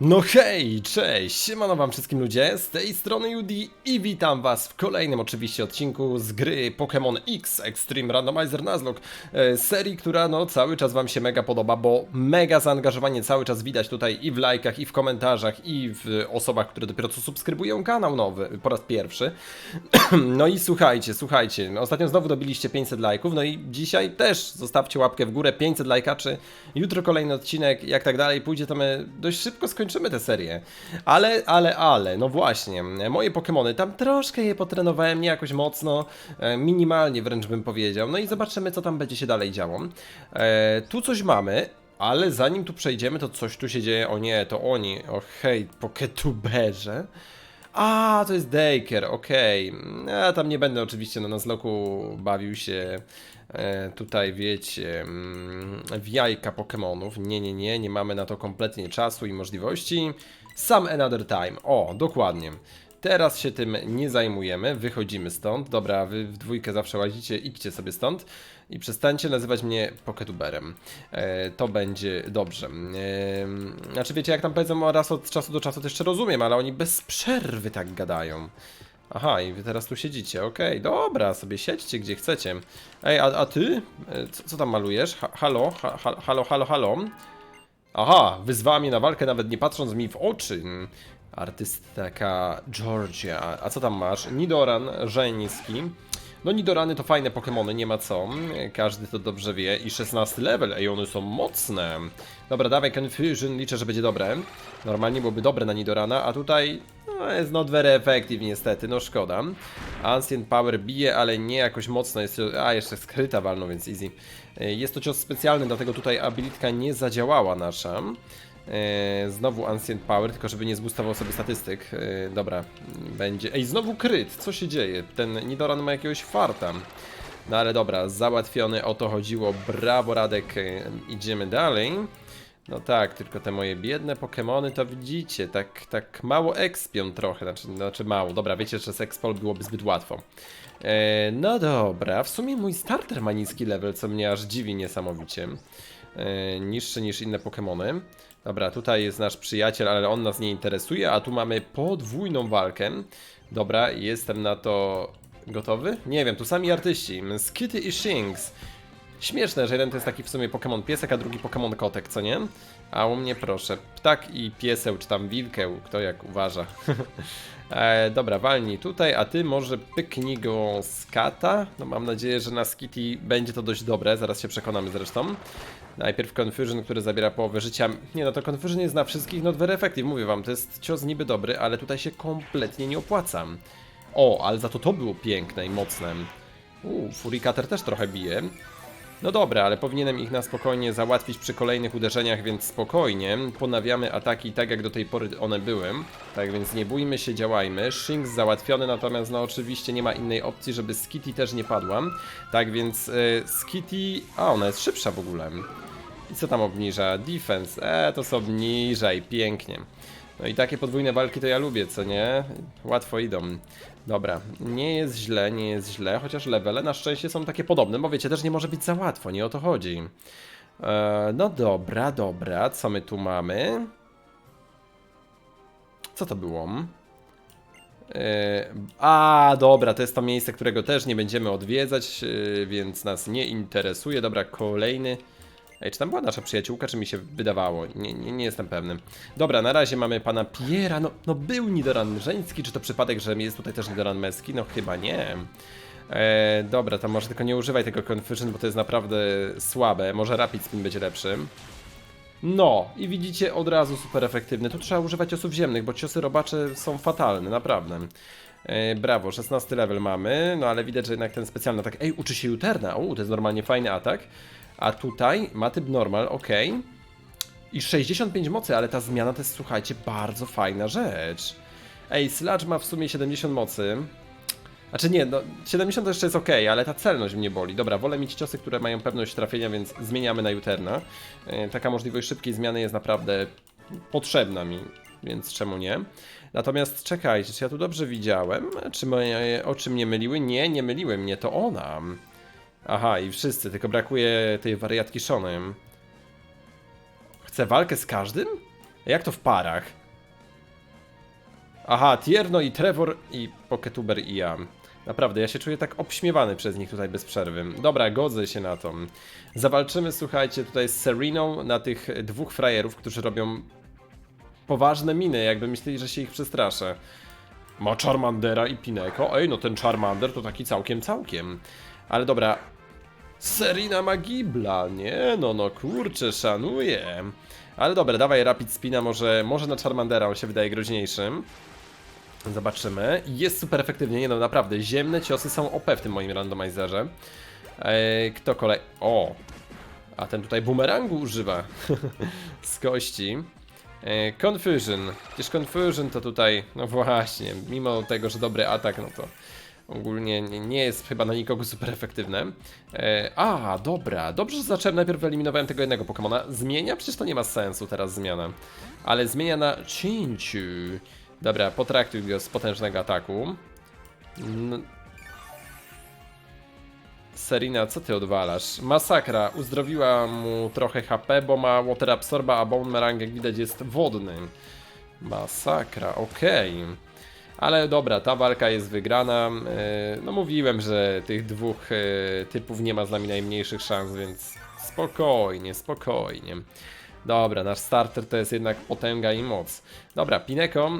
No hej, cześć, siemano wam wszystkim ludzie, z tej strony Yudi i witam was w kolejnym oczywiście odcinku z gry Pokémon X Extreme Randomizer Nuzlocke, e, serii, która no cały czas wam się mega podoba, bo mega zaangażowanie cały czas widać tutaj i w lajkach, i w komentarzach, i w osobach, które dopiero co subskrybują kanał nowy, po raz pierwszy. No i słuchajcie, słuchajcie, ostatnio znowu dobiliście 500 lajków, no i dzisiaj też zostawcie łapkę w górę, 500 lajkaczy, jutro kolejny odcinek, jak tak dalej pójdzie, to my dość szybko skończymy tę serię. Ale, ale, ale, no właśnie, moje Pokémony, tam troszkę je potrenowałem, nie jakoś mocno, e, minimalnie wręcz bym powiedział, no i zobaczymy, co tam będzie się dalej działo. E, tu coś mamy, ale zanim tu przejdziemy, to coś tu się dzieje, o nie, to oni, o hej, Poketuberze. A, to jest Daycare, okej. Ja tam nie będę oczywiście na Nuzlocku bawił się e, tutaj, wiecie, mm, w jajka Pokemonów. Nie, nie, nie, nie mamy na to kompletnie czasu i możliwości. Some another time. O, dokładnie. Teraz się tym nie zajmujemy, wychodzimy stąd. Dobra, wy w dwójkę zawsze łazicie, idźcie sobie stąd i przestańcie nazywać mnie Poketuberem. E, to będzie dobrze. E, znaczy wiecie, jak tam powiedzą raz od czasu do czasu, to jeszcze rozumiem, ale oni bez przerwy tak gadają. Aha, i wy teraz tu siedzicie, okej, dobra, sobie siedźcie gdzie chcecie. Ej, a, a ty? E, Co, co tam malujesz? Ha, halo, ha, ha, halo, halo, halo? Aha, wyzwała mnie na walkę nawet nie patrząc mi w oczy. Artystka Georgia. A co tam masz? Nidoran żeński. No Nidorany to fajne Pokémony, nie ma co. Każdy to dobrze wie. I 16 level, ej, one są mocne. Dobra, dawaj Confusion, liczę, że będzie dobre. Normalnie byłoby dobre na Nidorana, a tutaj no, jest not very effective niestety, no szkoda. Ancient Power bije, ale nie jakoś mocno jest... A, jeszcze skryta walną, więc easy. Jest to cios specjalny, dlatego tutaj abilitka nie zadziałała nasza. E, Znowu Ancient Power, tylko żeby nie zboostował sobie statystyk. E, Dobra, będzie. Ej, znowu kryt! Co się dzieje? Ten Nidoran ma jakiegoś farta. No ale dobra, załatwiony, o to chodziło. Brawo Radek, E, idziemy dalej. No tak, tylko te moje biedne Pokémony to widzicie, tak, tak mało expią trochę, znaczy, znaczy mało, dobra, wiecie, że z expol byłoby zbyt łatwo. No dobra, w sumie mój starter ma niski level, co mnie aż dziwi niesamowicie. E, niższy niż inne Pokémony. Dobra, tutaj jest nasz przyjaciel, ale on nas nie interesuje, a tu mamy podwójną walkę. Dobra, jestem na to gotowy? Nie wiem, tu sami artyści, Skitty i Shinx. Śmieszne, że jeden to jest taki w sumie Pokémon piesek, a drugi Pokémon kotek, co nie? A u mnie proszę, ptak i pieseł, czy tam wilkeł, kto jak uważa. e, dobra, walnij tutaj, a ty może pyknij go z kata. No mam nadzieję, że na Skitty będzie to dość dobre, zaraz się przekonamy zresztą. Najpierw Confusion, który zabiera połowę życia. Nie no, to Confusion jest na wszystkich not very effective, mówię wam, to jest cios niby dobry, ale tutaj się kompletnie nie opłaca. O, ale za to to było piękne i mocne. Uuu, Furikater też trochę bije. No dobra, ale powinienem ich na spokojnie załatwić przy kolejnych uderzeniach, więc spokojnie. Ponawiamy ataki tak, jak do tej pory one były. Tak więc nie bójmy się, działajmy. Shinx załatwiony, natomiast no oczywiście nie ma innej opcji, żeby Skitty też nie padła. Tak więc y, Skitty... A, ona jest szybsza w ogóle. I co tam obniża? Defense. E, to sobie obniżaj, pięknie. No i takie podwójne walki to ja lubię, co nie? Łatwo idą. Dobra, nie jest źle, nie jest źle, chociaż levele na szczęście są takie podobne, bo wiecie, też nie może być za łatwo, nie o to chodzi. E, no dobra, dobra, co my tu mamy? Co to było? E, a, dobra, to jest to miejsce, którego też nie będziemy odwiedzać, e, więc nas nie interesuje. Dobra, kolejny. Ej, czy tam była nasza przyjaciółka, czy mi się wydawało? Nie, nie, nie jestem pewny. Dobra, na razie mamy pana Piera. No, no był Nidoran żeński, czy to przypadek, że jest tutaj też Nidoran męski? No chyba nie. E, dobra, to może tylko nie używaj tego Confusion, bo to jest naprawdę słabe. Może Rapid Spin będzie lepszy. No, i widzicie od razu super efektywny. Tu trzeba używać ciosów ziemnych, bo ciosy robacze są fatalne, naprawdę. E, brawo, 16 level mamy, no ale widać, że jednak ten specjalny atak. Ej, uczy się Juterna, u, to jest normalnie fajny atak. A tutaj ma typ normal, ok. I 65 mocy, ale ta zmiana to jest, słuchajcie, bardzo fajna rzecz. Ej, Sludge ma w sumie 70 mocy. Znaczy nie, no 70 to jeszcze jest ok, ale ta celność mnie boli. Dobra, wolę mieć ciosy, które mają pewność trafienia, więc zmieniamy na Juterna. E, taka możliwość szybkiej zmiany jest naprawdę potrzebna mi, więc czemu nie? Natomiast czekajcie, czy ja tu dobrze widziałem? Czy moje oczy mnie myliły? Nie, nie myliły mnie, to ona. Aha, i wszyscy, tylko brakuje tej wariatki Shonem. Chce walkę z każdym? Jak to w parach? Aha, Tierno i Trevor i Poketuber i ja. Naprawdę, ja się czuję tak obśmiewany przez nich tutaj bez przerwy. Dobra, godzę się na to. Zawalczymy, słuchajcie, tutaj z Seriną na tych dwóch frajerów, którzy robią poważne miny, jakby myśleli, że się ich przestraszę. Ma Charmandera i Pineko. Ej, no ten Charmander to taki całkiem, całkiem. Ale dobra. Serina ma Gibla, nie? No, no kurczę, szanuję. Ale dobra, dawaj Rapid Spina, może, może na Charmandera, on się wydaje groźniejszym. Zobaczymy. Jest super efektywnie, nie no naprawdę, ziemne ciosy są OP w tym moim randomizerze. Eee, kto kolej... O! A ten tutaj bumerangu używa. Z kości. Eee, Confusion. Przecież Confusion to tutaj, no właśnie, mimo tego, że dobry atak, no to ogólnie nie, nie jest chyba na nikogo super efektywne. Eee, a, dobra, dobrze, że zacząłem, najpierw wyeliminowałem tego jednego Pokemona. Zmienia? Przecież to nie ma sensu teraz zmiana. Ale zmienia na Cięciu. Dobra, potraktuj go z potężnego ataku. N Serina, co ty odwalasz? Masakra, uzdrowiła mu trochę HP, bo ma Water Absorba, a Bone Merang jak widać jest wodny. Masakra, okej. Ale dobra, ta walka jest wygrana. E, No mówiłem, że tych dwóch e, typów nie ma z nami najmniejszych szans, więc spokojnie, spokojnie. Dobra, nasz starter to jest jednak potęga i moc. Dobra, Pineko,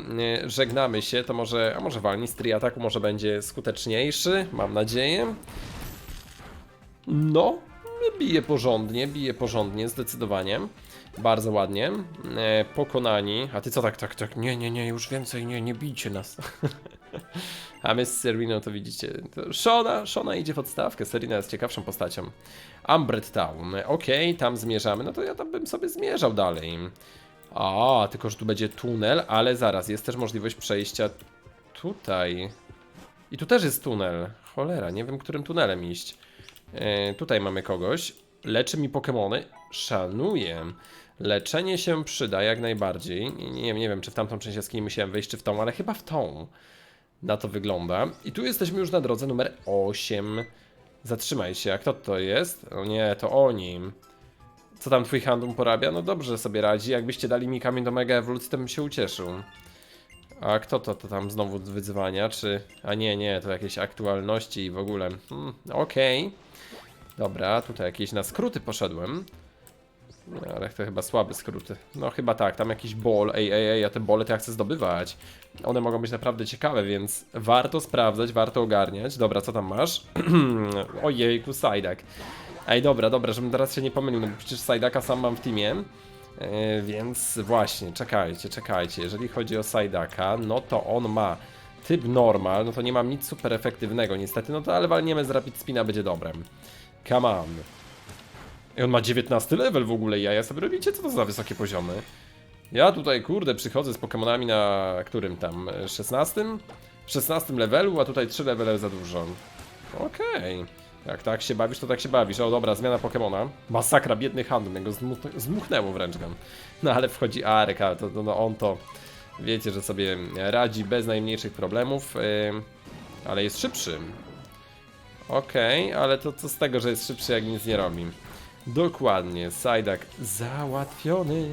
e, żegnamy się, to może, a może walni z triataku, może będzie skuteczniejszy, mam nadzieję. No, bije porządnie, bije porządnie, zdecydowanie. Bardzo ładnie. E, pokonani. A ty co tak, tak, tak? Nie, nie, nie, już więcej, nie, nie bijcie nas. A my z Serino to widzicie. To Shona, Shona idzie w odstawkę. Serina jest ciekawszą postacią. Umbred Town. Okej, tam zmierzamy. No to ja tam bym sobie zmierzał dalej. A, tylko że tu będzie tunel, ale zaraz, jest też możliwość przejścia tutaj. I tu też jest tunel. Cholera, nie wiem, którym tunelem iść. E, tutaj mamy kogoś. Leczy mi Pokemony. Szanuję. Leczenie się przyda jak najbardziej. Nie, nie, nie wiem, czy w tamtą część jaskini musiałem wejść, czy w tą, ale chyba w tą. Na to wygląda. I tu jesteśmy już na drodze numer 8. Zatrzymaj się, a kto to jest? O nie, to oni. Co tam twój handum porabia? No dobrze sobie radzi. Jakbyście dali mi kamień do mega ewolucji, to bym się ucieszył. A kto to, to tam znowu z wyzwania? Czy. A nie, nie, to jakieś aktualności i w ogóle. Hmm, Okej. Dobra, tutaj jakieś na skróty poszedłem. Ale to chyba słabe skróty. No chyba tak, tam jakiś bol. Ej, ej, ej, ja te bole to ja chcę zdobywać. One mogą być naprawdę ciekawe, więc warto sprawdzać, warto ogarniać. Dobra, co tam masz? Ojejku, Sajdak. Ej, dobra, dobra, żebym teraz się nie pomylił, no bo przecież Sajdaka sam mam w teamie. Yy, więc właśnie, czekajcie, czekajcie. Jeżeli chodzi o Sajdaka, no to on ma typ normal, no to nie mam nic super efektywnego niestety, no to ale walniemy z Rapid Spina, będzie dobrem. Come on. I on ma 19 level w ogóle, ja, ja sobie robicie, co to za wysokie poziomy? Ja tutaj, kurde, przychodzę z Pokemonami na którym tam, e, 16? 16 levelu, a tutaj 3 levele za dużo. Okej. Jak tak się bawisz, to tak się bawisz. O dobra, zmiana Pokemona. Masakra, biedny handel, jego zmu- zmuchnęło wręcz go. No ale wchodzi Arek, ale to, to, no on to... Wiecie, że sobie radzi bez najmniejszych problemów, yy, ale jest szybszy. Okej, ale to co z tego, że jest szybszy, jak nic nie robi. Dokładnie, Sajdak załatwiony.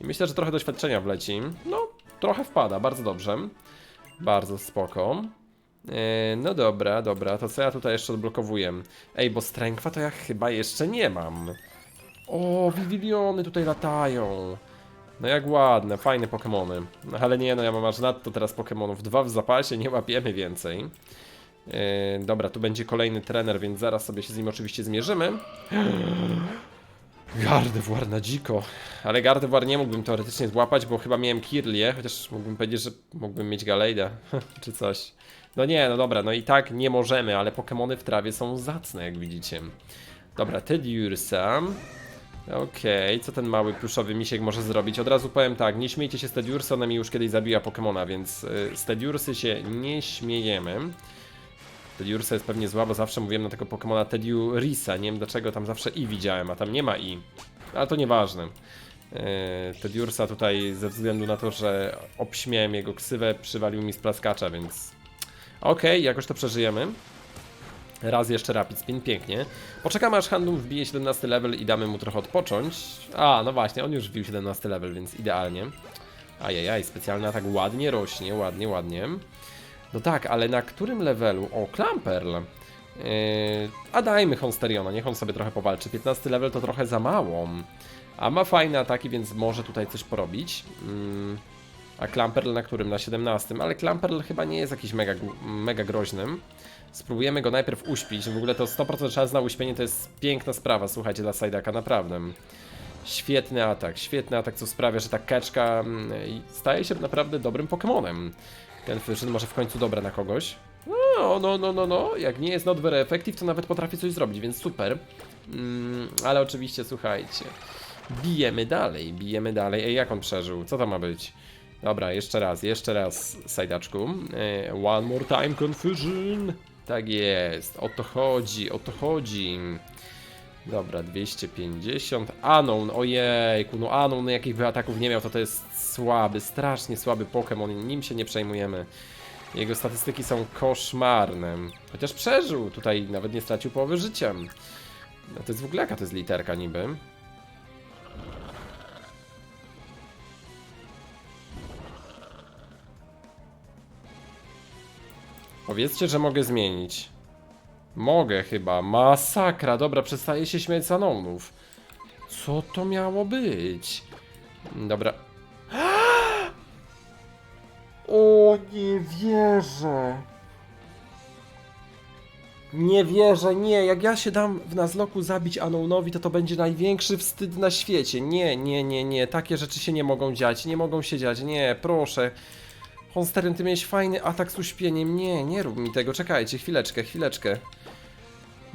I myślę, że trochę doświadczenia wleci. No, trochę wpada, bardzo dobrze. Bardzo spoko. E, no dobra, dobra, to co ja tutaj jeszcze odblokowuję? Ej, bo strękwa to ja chyba jeszcze nie mam. O, Viviliony tutaj latają. No jak ładne, fajne Pokemony. No ale nie, no ja mam aż nadto teraz Pokemonów. Dwa w zapasie, nie łapiemy więcej. E, dobra, tu będzie kolejny trener, więc zaraz sobie się z nim oczywiście zmierzymy. Gardevoir na dziko. Ale Gardevoir nie mógłbym teoretycznie złapać, bo chyba miałem Kirlię, chociaż mógłbym powiedzieć, że mógłbym mieć Galejda, czy coś. No nie, no dobra, no i tak nie możemy, ale Pokemony w trawie są zacne, jak widzicie. Dobra, Tediursa. Okej, co ten mały pluszowy misiek może zrobić? Od razu powiem tak, nie śmiejcie się z Tediursa, ona mi już kiedyś zabiła Pokemona, więc y, z Tediursy się nie śmiejemy. Tediursa jest pewnie zła, bo zawsze mówiłem na tego Pokemona Tediurisa. Nie wiem dlaczego tam zawsze i widziałem, a tam nie ma i. Ale to nieważne. Yy, Tediursa tutaj ze względu na to, że obśmiałem jego ksywę, przywalił mi z plaskacza, więc. Okej, jakoś to przeżyjemy. Raz jeszcze Rapid Spin, pięknie. Poczekamy aż Handum wbije 17 level i damy mu trochę odpocząć. A, no właśnie, on już wbił 17 level, więc idealnie. Ajajaj, specjalny atak ładnie rośnie, ładnie, ładnie. No tak, ale na którym levelu? O, Klamperl. Yy, a dajmy Honsteriona, niech on sobie trochę powalczy. 15 level to trochę za mało. A ma fajne ataki, więc może tutaj coś porobić. Yy, a Klamperl na którym? Na 17. Ale Klamperl chyba nie jest jakiś mega, mega groźnym. Spróbujemy go najpierw uśpić. W ogóle to 100% szans na uśpienie to jest piękna sprawa, słuchajcie, dla Sajdaka, naprawdę. Świetny atak, świetny atak, co sprawia, że ta keczka mm, staje się naprawdę dobrym Pokemonem. Ten Fusion może w końcu dobra na kogoś. No, no, no, no, no, jak nie jest not very effective, to nawet potrafi coś zrobić, więc super. Mm, ale oczywiście, słuchajcie, bijemy dalej, bijemy dalej. Ej, jak on przeżył? Co to ma być? Dobra, jeszcze raz, jeszcze raz, sajdaczku. One more time confusion. Tak jest, o to chodzi, o to chodzi. Dobra, 250. Anon, ojejku, no Anon jakich by ataków nie miał, to to jest słaby, strasznie słaby Pokémon, nim się nie przejmujemy. Jego statystyki są koszmarne. Chociaż przeżył, tutaj nawet nie stracił połowy życia. No to jest w ogóle jaka to jest literka niby? Powiedzcie, że mogę zmienić. Mogę chyba. Masakra. Dobra, przestaję się śmiać Anonów. Co to miało być? Dobra. O, nie wierzę. Nie wierzę, nie. Jak ja się dam w Nazloku zabić Anonowi, to to będzie największy wstyd na świecie. Nie, nie, nie, nie. Takie rzeczy się nie mogą dziać. Nie mogą się dziać. Nie, proszę. Honsterem, ty miałeś fajny atak z uśpieniem. Nie, nie rób mi tego. Czekajcie, chwileczkę, chwileczkę.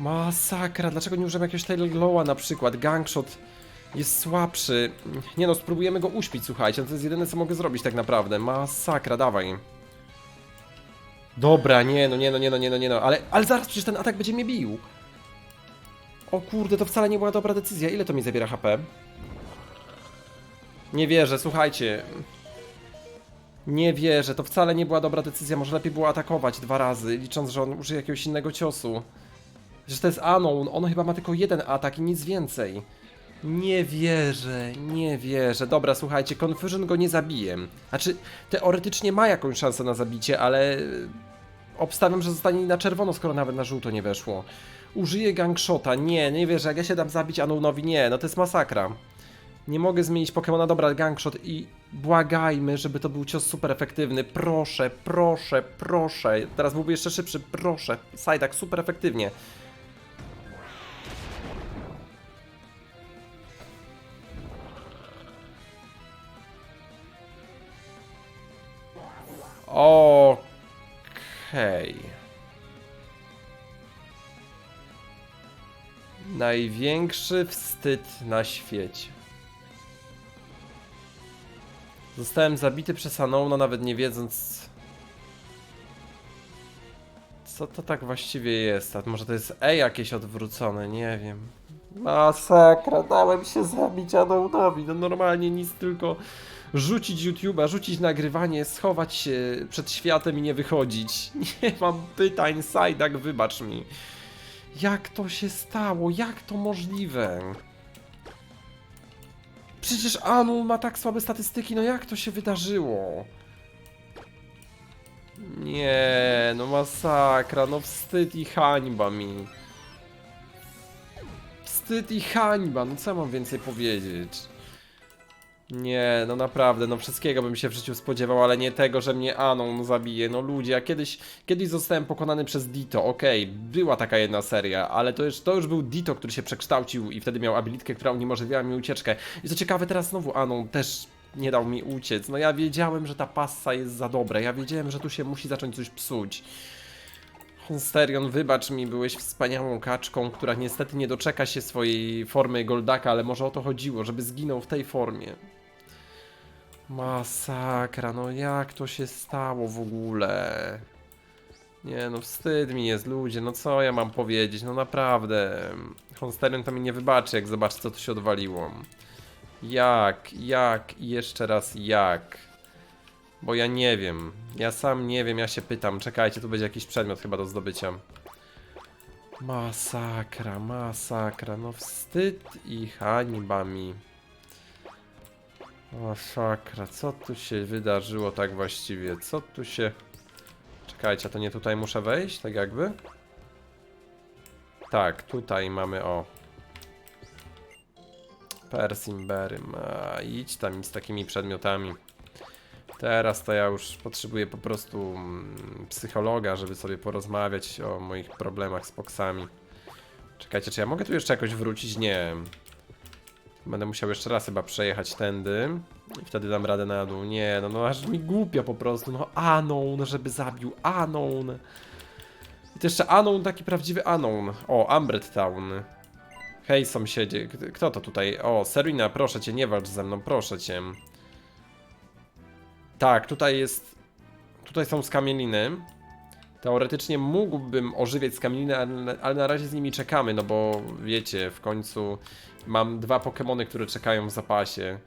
Masakra, dlaczego nie użyłem jakiegoś Tailglowa na przykład? Gangshot jest słabszy. Nie no, spróbujemy go uśpić, słuchajcie. To jest jedyne, co mogę zrobić tak naprawdę. Masakra, dawaj. Dobra, nie no, nie no, nie no, nie no, nie no. Ale, ale zaraz przecież ten atak będzie mnie bił. O kurde, to wcale nie była dobra decyzja. Ile to mi zabiera HP? Nie wierzę, słuchajcie. Nie wierzę, to wcale nie była dobra decyzja. Może lepiej było atakować dwa razy, licząc, że on użyje jakiegoś innego ciosu. Że to jest Anon, on chyba ma tylko jeden atak i nic więcej. Nie wierzę, nie wierzę. Dobra, słuchajcie, Confusion go nie zabije. Znaczy, teoretycznie ma jakąś szansę na zabicie, ale obstawiam, że zostanie na czerwono, skoro nawet na żółto nie weszło. Użyję gangshota, nie, nie wierzę, jak ja się dam zabić Anonowi, nie, no to jest masakra. Nie mogę zmienić Pokemona, dobra, gangshot i błagajmy, żeby to był cios super efektywny. Proszę, proszę, proszę. Teraz byłby jeszcze szybszy, proszę. Sajdak, super efektywnie. Okej. Największy wstyd na świecie. Zostałem zabity przez Anona, nawet nie wiedząc. Co to tak właściwie jest? A może to jest E jakieś odwrócone? Nie wiem. Masakra, dałem się zabić Anonowi. No normalnie nic, tylko rzucić YouTube'a, rzucić nagrywanie, schować się przed światem i nie wychodzić. Nie mam pytań, Sajdak, wybacz mi. Jak to się stało? Jak to możliwe? Przecież Anu ma tak słabe statystyki, no jak to się wydarzyło? Nie, no masakra, no wstyd i hańba mi. Wstyd i hańba, no co mam więcej powiedzieć? Nie, no naprawdę, no wszystkiego bym się w życiu spodziewał, ale nie tego, że mnie Anon zabije. No ludzie, ja kiedyś, kiedyś zostałem pokonany przez Dito, okej, była taka jedna seria, ale to już, to już był Dito, który się przekształcił i wtedy miał abilitkę, która uniemożliwiała mi ucieczkę. I co ciekawe, teraz znowu Anon też nie dał mi uciec. No ja wiedziałem, że ta passa jest za dobra, ja wiedziałem, że tu się musi zacząć coś psuć. Honsterion, wybacz mi, byłeś wspaniałą kaczką, która niestety nie doczeka się swojej formy Goldaka, ale może o to chodziło, żeby zginął w tej formie. Masakra, no jak to się stało w ogóle? Nie no, wstyd mi jest, ludzie, no co ja mam powiedzieć, no naprawdę. Honsterion to mi nie wybaczy, jak zobaczy, co tu się odwaliło. Jak, jak i jeszcze raz jak? Bo ja nie wiem, ja sam nie wiem, ja się pytam, czekajcie, tu będzie jakiś przedmiot chyba do zdobycia. Masakra, masakra, no wstyd i hańba mi. Masakra, co tu się wydarzyło tak właściwie? Co tu się... Czekajcie, a to nie tutaj muszę wejść, tak jakby? Tak, tutaj mamy, o. Persimbery, a idź tam z takimi przedmiotami. Teraz to ja już potrzebuję po prostu mm, psychologa, żeby sobie porozmawiać o moich problemach z poksami. Czekajcie, czy ja mogę tu jeszcze jakoś wrócić? Nie. Będę musiał jeszcze raz chyba przejechać tędy i wtedy dam radę na dół. Nie, no, no aż mi głupio po prostu. No Anon, żeby zabił Anon. I to jeszcze Anon, taki prawdziwy Anon. O, Ambred Town. Hej sąsiedzie, kto to tutaj? O, Serena, proszę cię, nie walcz ze mną, proszę cię. Tak, tutaj jest. Tutaj są skamieliny. Teoretycznie mógłbym ożywiać skamieliny, ale, na razie z nimi czekamy, no bo wiecie, w końcu mam dwa Pokémony, które czekają w zapasie.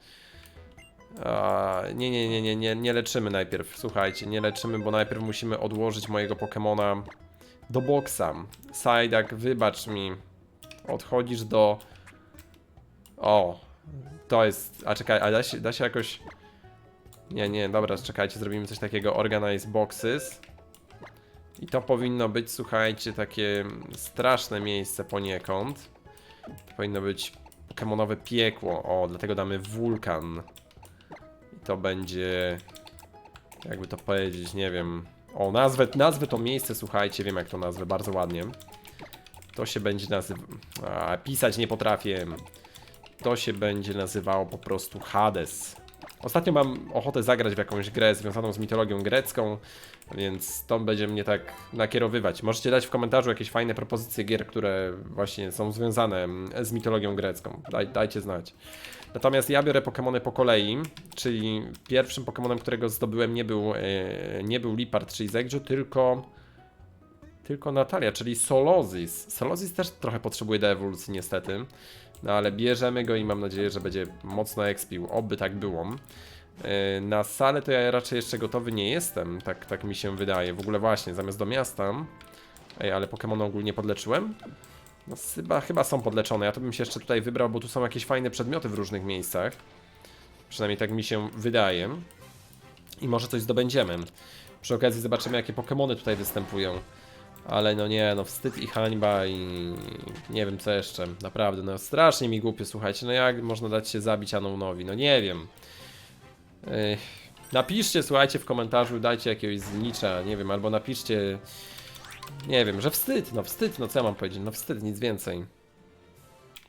Nie, nie, nie, nie, nie, nie leczymy najpierw. Słuchajcie, nie leczymy, bo najpierw musimy odłożyć mojego Pokémona do boksa. Sajdak, wybacz mi. Odchodzisz do. O, to jest. A czekaj, a da się, da się jakoś. Nie, nie, dobra, czekajcie, zrobimy coś takiego. Organize boxes. I to powinno być, słuchajcie, takie straszne miejsce poniekąd. To powinno być Pokemonowe piekło. O, dlatego damy wulkan. I to będzie. Jakby to powiedzieć, nie wiem. O, nazwę, nazwę to miejsce, słuchajcie, wiem jak to nazwę, bardzo ładnie. To się będzie nazywało. Pisać nie potrafię. To się będzie nazywało po prostu Hades. Ostatnio mam ochotę zagrać w jakąś grę związaną z mitologią grecką, więc to będzie mnie tak nakierowywać. Możecie dać w komentarzu jakieś fajne propozycje gier, które właśnie są związane mm, z mitologią grecką. Daj, dajcie znać. Natomiast ja biorę Pokémony po kolei, czyli pierwszym Pokémonem, którego zdobyłem nie był, e, nie był Lipard, czyli Zegju, tylko tylko Natalia, czyli Solozis. Solozis też trochę potrzebuje do ewolucji niestety. No ale bierzemy go i mam nadzieję, że będzie mocno expił. Oby tak było. Yy, Na salę to ja raczej jeszcze gotowy nie jestem, tak, tak mi się wydaje. W ogóle właśnie, zamiast do miasta... Ej, ale Pokémony ogólnie podleczyłem? No chyba, chyba są podleczone. Ja to bym się jeszcze tutaj wybrał, bo tu są jakieś fajne przedmioty w różnych miejscach. Przynajmniej tak mi się wydaje. I może coś zdobędziemy. Przy okazji zobaczymy, jakie Pokémony tutaj występują. Ale no nie, no wstyd i hańba i nie wiem co jeszcze, naprawdę, no strasznie mi głupio, słuchajcie, no jak można dać się zabić Anonowi, no nie wiem. Ech, napiszcie, słuchajcie, w komentarzu, dajcie jakiegoś znicza, nie wiem, albo napiszcie, nie wiem, że wstyd, no wstyd, no co ja mam powiedzieć, no wstyd, nic więcej.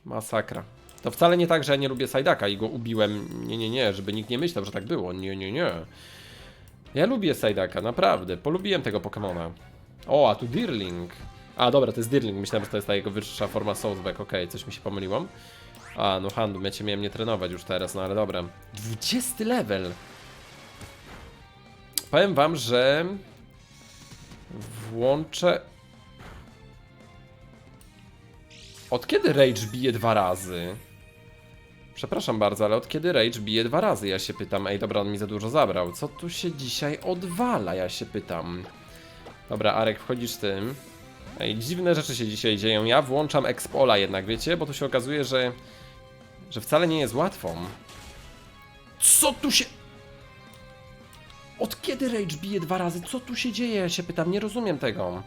Masakra. To wcale nie tak, że ja nie lubię Sajdaka i go ubiłem, nie, nie, nie, żeby nikt nie myślał, że tak było, nie, nie, nie. Ja lubię Sajdaka, naprawdę, polubiłem tego Pokemona. O, a tu Dirling. A, dobra, to jest Dirling. Myślałem, że to jest ta jego wyższa forma Soulsback. Okej, coś mi się pomyliło. A, no handlu, ja cię miałem nie trenować już teraz, no ale dobra. 20 level. Powiem wam, że włączę... Od kiedy Rage bije dwa razy? Przepraszam bardzo, ale od kiedy Rage bije dwa razy? Ja się pytam. Ej, dobra, on mi za dużo zabrał. Co tu się dzisiaj odwala? Ja się pytam. Dobra, Arek, wchodzisz tym. Ej, dziwne rzeczy się dzisiaj dzieją. Ja włączam Expola jednak, wiecie? Bo tu się okazuje, że... Że wcale nie jest łatwo. Co tu się... Od kiedy Rage bije dwa razy? Co tu się dzieje? Ja się pytam, nie rozumiem tego.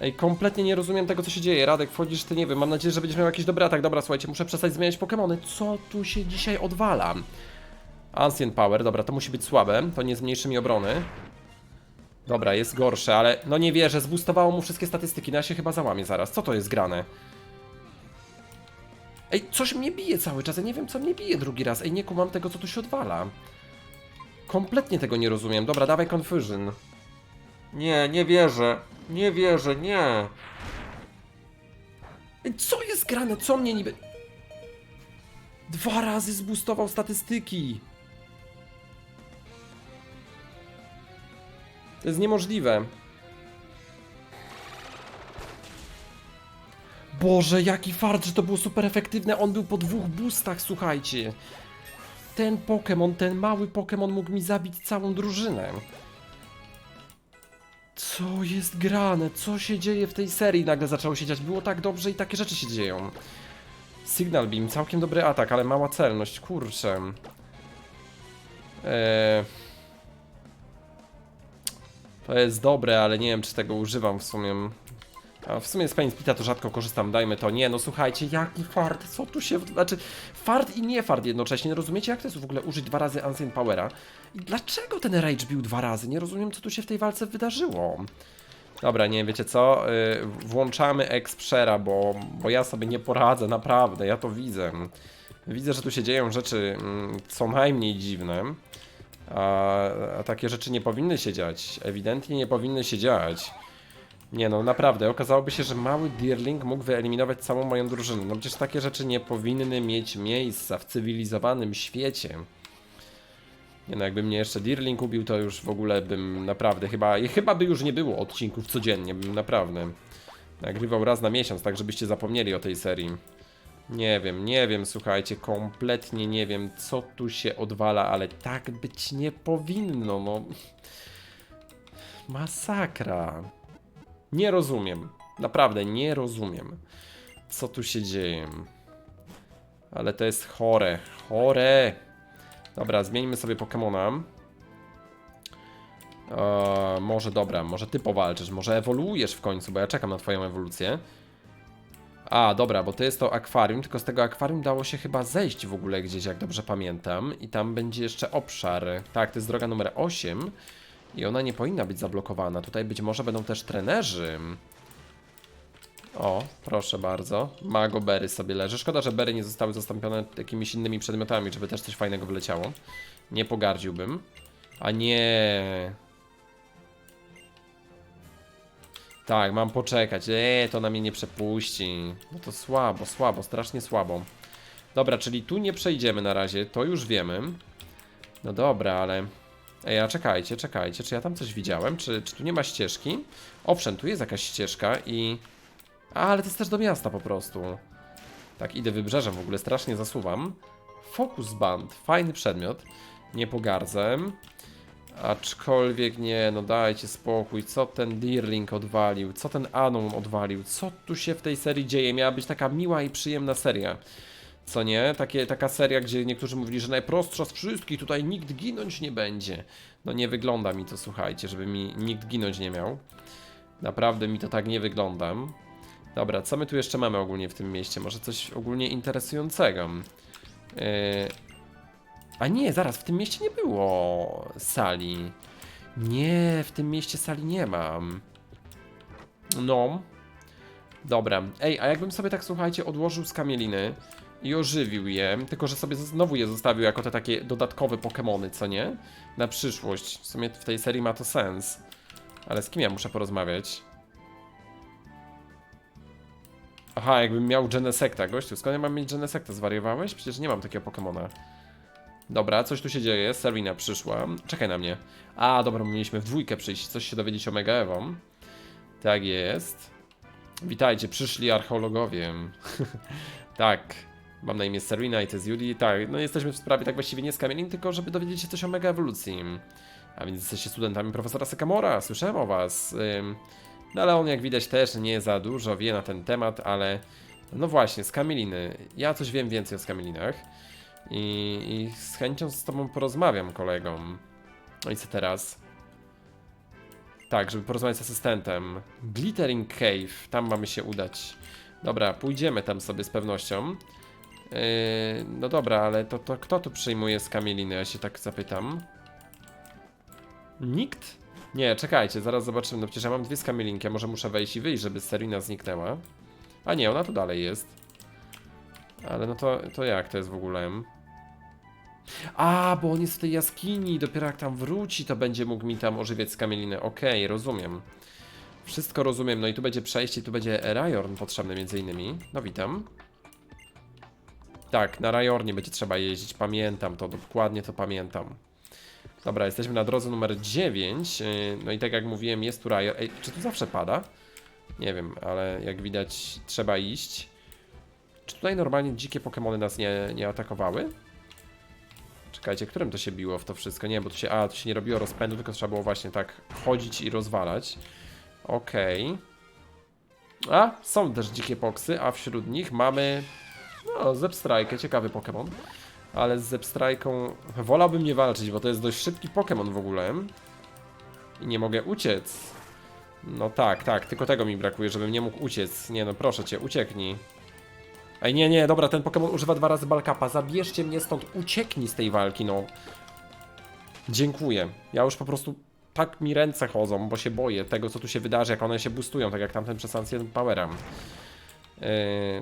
Ej, kompletnie nie rozumiem tego, co się dzieje. Radek, wchodzisz ty, nie wiem, mam nadzieję, że będziesz miał jakiś dobry atak. Dobra, słuchajcie, muszę przestać zmieniać Pokémony. Co tu się dzisiaj odwala? Ancient Power, dobra, to musi być słabe. To nie zmniejszy mi obrony. Dobra, jest gorsze, ale no nie wierzę, zboostowało mu wszystkie statystyki, no ja się chyba załamię zaraz. Co to jest grane? Ej, coś mnie bije cały czas, ja nie wiem co mnie bije drugi raz. Ej, nie kumam tego, co tu się odwala. Kompletnie tego nie rozumiem. Dobra, dawaj Confusion. Nie, nie wierzę. Nie wierzę, nie. Ej, co jest grane? Co mnie niby... Dwa razy zboostował statystyki. To jest niemożliwe. Boże, jaki fart, że to było super efektywne. On był po dwóch boostach, słuchajcie. Ten Pokémon, ten mały Pokémon mógł mi zabić całą drużynę. Co jest grane? Co się dzieje w tej serii? Nagle zaczęło się dziać. Było tak dobrze i takie rzeczy się dzieją. Signal Beam, całkiem dobry atak, ale mała celność, kurczę. Eee... To jest dobre, ale nie wiem czy tego używam w sumie. A w sumie z Pain Splita to rzadko korzystam, dajmy to. Nie, no słuchajcie, jaki fart, co tu się... Znaczy, fart i nie fart jednocześnie. Nie rozumiecie, jak to jest w ogóle użyć dwa razy Ancient Powera? I dlaczego ten Rage bił dwa razy? Nie rozumiem, co tu się w tej walce wydarzyło. Dobra, nie wiecie co? Yy, włączamy Expera, bo, bo ja sobie nie poradzę, naprawdę, ja to widzę. Widzę, że tu się dzieją rzeczy mm, co najmniej dziwne. A, a takie rzeczy nie powinny się dziać. Ewidentnie nie powinny się dziać. Nie no, naprawdę, okazałoby się, że mały Deerling mógł wyeliminować całą moją drużynę. No przecież takie rzeczy nie powinny mieć miejsca w cywilizowanym świecie. Nie no, jakby mnie jeszcze Deerling ubił, to już w ogóle bym naprawdę chyba... Chyba by już nie było odcinków codziennie, bym naprawdę nagrywał raz na miesiąc, tak żebyście zapomnieli o tej serii. Nie wiem, nie wiem, słuchajcie, kompletnie nie wiem, co tu się odwala, ale tak być nie powinno, no. Masakra. Nie rozumiem. Naprawdę nie rozumiem, co tu się dzieje. Ale to jest chore. Chore. Dobra, zmieńmy sobie Pokemona. Eee, może dobra, może ty powalczysz, może ewoluujesz w końcu, bo ja czekam na twoją ewolucję. A, dobra, bo to jest to akwarium, tylko z tego akwarium dało się chyba zejść w ogóle gdzieś, jak dobrze pamiętam. I tam będzie jeszcze obszar. Tak, to jest droga numer 8. I ona nie powinna być zablokowana. Tutaj być może będą też trenerzy. O, proszę bardzo. Mago Berry sobie leży. Szkoda, że Berry nie zostały zastąpione jakimiś innymi przedmiotami, żeby też coś fajnego wyleciało. Nie pogardziłbym. A nie. Tak, mam poczekać. Eee, to na mnie nie przepuści. No to słabo, słabo, strasznie słabo. Dobra, czyli tu nie przejdziemy na razie, to już wiemy. No dobra, ale... Ej, a czekajcie, czekajcie, czy ja tam coś widziałem? Czy, czy tu nie ma ścieżki? Owszem, tu jest jakaś ścieżka i... A, ale to jest też do miasta po prostu. Tak, idę wybrzeżem w ogóle, strasznie zasuwam. Focus Band, fajny przedmiot. Nie pogardzę. Aczkolwiek nie, no dajcie spokój, co ten Deerling odwalił, co ten Anon odwalił, co tu się w tej serii dzieje? Miała być taka miła i przyjemna seria. Co nie? Takie, taka seria, gdzie niektórzy mówili, że najprostsza z wszystkich, tutaj nikt ginąć nie będzie. No nie wygląda mi to, słuchajcie, żeby mi nikt ginąć nie miał. Naprawdę mi to tak nie wygląda. Dobra, co my tu jeszcze mamy ogólnie w tym mieście? Może coś ogólnie interesującego? Yy... A nie, zaraz, w tym mieście nie było sali. Nie, w tym mieście sali nie mam. No. Dobra. Ej, a jakbym sobie tak, słuchajcie, odłożył z kamieliny i ożywił je, tylko że sobie znowu je zostawił jako te takie dodatkowe Pokémony, co nie? Na przyszłość. W sumie w tej serii ma to sens. Ale z kim ja muszę porozmawiać? Aha, jakbym miał Genesecta, gościu. Skąd ja mam mieć Genesecta? Zwariowałeś? Przecież nie mam takiego Pokemona. Dobra, coś tu się dzieje. Serena przyszła. Czekaj na mnie. A, dobra, mieliśmy w dwójkę przyjść, coś się dowiedzieć o Mega Ewą. Tak jest. Witajcie, przyszli archeologowie. tak. Mam na imię Serena i to jest Judy. Tak, no jesteśmy w sprawie tak właściwie nie z kamieniem, tylko żeby dowiedzieć się coś o Mega Ewolucji. A więc jesteście studentami profesora Sycamora, słyszałem o was. No ale on jak widać też nie za dużo wie na ten temat, ale... No właśnie, z kamieliny. Ja coś wiem więcej o skamielinach. I, I z chęcią z tobą porozmawiam, kolegą. No i co teraz? Tak, żeby porozmawiać z asystentem. Glittering Cave, tam mamy się udać. Dobra, pójdziemy tam sobie z pewnością. Yy, no dobra, ale to, to kto tu przyjmuje z kamieliny, ja się tak zapytam. Nikt? Nie, czekajcie, zaraz zobaczymy. No przecież ja mam dwie skamielinki, może muszę wejść i wyjść, żeby Serena zniknęła. A nie, ona tu dalej jest. Ale no to, to jak to jest w ogóle? A, bo on jest w tej jaskini, dopiero jak tam wróci, to będzie mógł mi tam ożywiać z kamieliny. Okej, rozumiem. Wszystko rozumiem, no i tu będzie przejście, tu będzie Rajorn potrzebny między innymi. No witam. Tak, na Rajornie będzie trzeba jeździć, pamiętam to, dokładnie to pamiętam. Dobra, jesteśmy na drodze numer 9, yy, no i tak jak mówiłem, jest tu Rajorn. Ej, czy tu zawsze pada? Nie wiem, ale jak widać trzeba iść. Czy tutaj normalnie dzikie Pokémony nas nie, nie atakowały? Czekajcie, którym to się biło w to wszystko? Nie, bo to się, a, to się nie robiło rozpędu, tylko trzeba było właśnie tak chodzić i rozwalać. Okej. A, są też dzikie poksy, a wśród nich mamy, no, Zepstrike, ciekawy Pokémon. Ale z Zepstrajką wolałbym nie walczyć, bo to jest dość szybki Pokémon w ogóle. I nie mogę uciec. No tak, tak, tylko tego mi brakuje, żebym nie mógł uciec. Nie no, proszę cię, ucieknij. Ej, nie, nie, dobra, ten Pokémon używa dwa razy Balkapa. Zabierzcie mnie stąd, ucieknij z tej walki, no. Dziękuję. Ja już po prostu tak mi ręce chodzą, bo się boję tego, co tu się wydarzy, jak one się boostują, tak jak tamten przez Ancient Powera. Yy,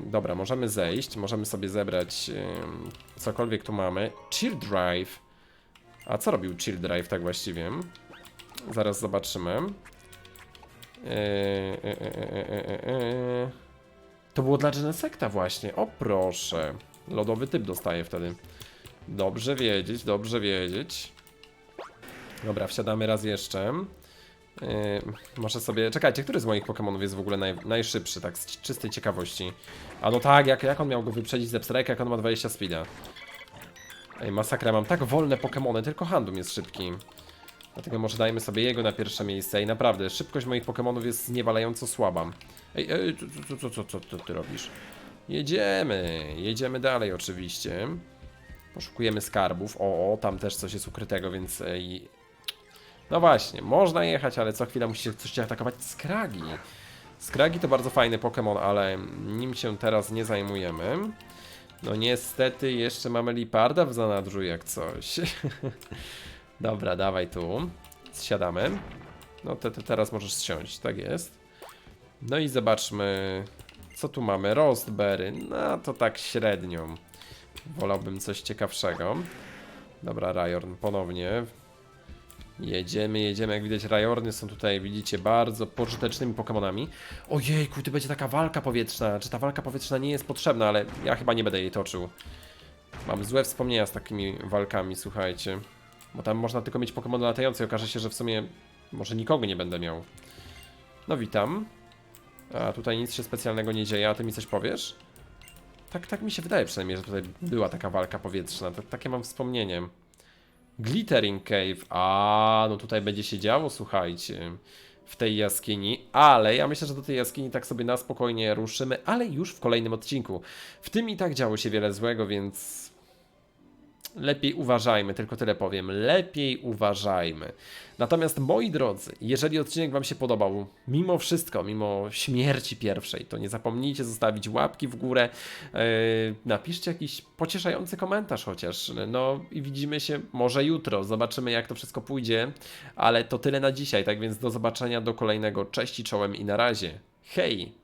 dobra, możemy zejść, możemy sobie zebrać yy, cokolwiek tu mamy. Chill Drive. A co robił Chill Drive tak właściwie? Zaraz zobaczymy. Yy, yy, yy, yy, yy, yy. To było dla Genesekta właśnie. O proszę. Lodowy typ dostaje wtedy. Dobrze wiedzieć, dobrze wiedzieć. Dobra, wsiadamy raz jeszcze. Yy, może sobie. Czekajcie, który z moich Pokémonów jest w ogóle naj, najszybszy, tak z czystej ciekawości? A no tak, jak, jak on miał go wyprzedzić ze Pstrike, jak on ma 20 speeda? Ej, masakra, mam tak wolne Pokémony, tylko Handum jest szybki. Dlatego może dajmy sobie jego na pierwsze miejsce i naprawdę, szybkość moich Pokémonów jest zniewalająco słaba. Ej, ej, co, co, co, co, co ty robisz? Jedziemy, jedziemy dalej oczywiście. Poszukujemy skarbów. O, o, tam też coś jest ukrytego, więc ej, no właśnie, można jechać, ale co chwila musi się coś atakować skragi. Skragi to bardzo fajny Pokémon, ale nim się teraz nie zajmujemy. No niestety jeszcze mamy Liparda w zanadrzu jak coś. Dobra, dawaj tu. Zsiadamy. No te, te, teraz możesz zsiąść, tak jest. No i zobaczmy, co tu mamy. Roastberry, no to tak średnio. Wolałbym coś ciekawszego. Dobra, Rajorn ponownie. Jedziemy, jedziemy. Jak widać, Rajorny są tutaj, widzicie, bardzo pożytecznymi Pokemonami. Ojejku, tu będzie taka walka powietrzna. Czy ta walka powietrzna nie jest potrzebna, ale ja chyba nie będę jej toczył. Mam złe wspomnienia z takimi walkami, słuchajcie. Bo tam można tylko mieć Pokémony latające i okaże się, że w sumie może nikogo nie będę miał. No witam. A tutaj nic się specjalnego nie dzieje, a ty mi coś powiesz? Tak, tak mi się wydaje przynajmniej, że tutaj była taka walka powietrzna. Tak, takie mam wspomnienie. Glittering Cave. A, no tutaj będzie się działo, słuchajcie. W tej jaskini, ale ja myślę, że do tej jaskini tak sobie na spokojnie ruszymy, ale już w kolejnym odcinku. W tym i tak działo się wiele złego, więc lepiej uważajmy, tylko tyle powiem. Lepiej uważajmy. Natomiast moi drodzy, jeżeli odcinek Wam się podobał, mimo wszystko, mimo śmierci pierwszej, to nie zapomnijcie zostawić łapki w górę. Yy, napiszcie jakiś pocieszający komentarz chociaż. No i widzimy się może jutro. Zobaczymy, jak to wszystko pójdzie. Ale to tyle na dzisiaj, tak więc do zobaczenia do kolejnego. Cześć i czołem i na razie. Hej!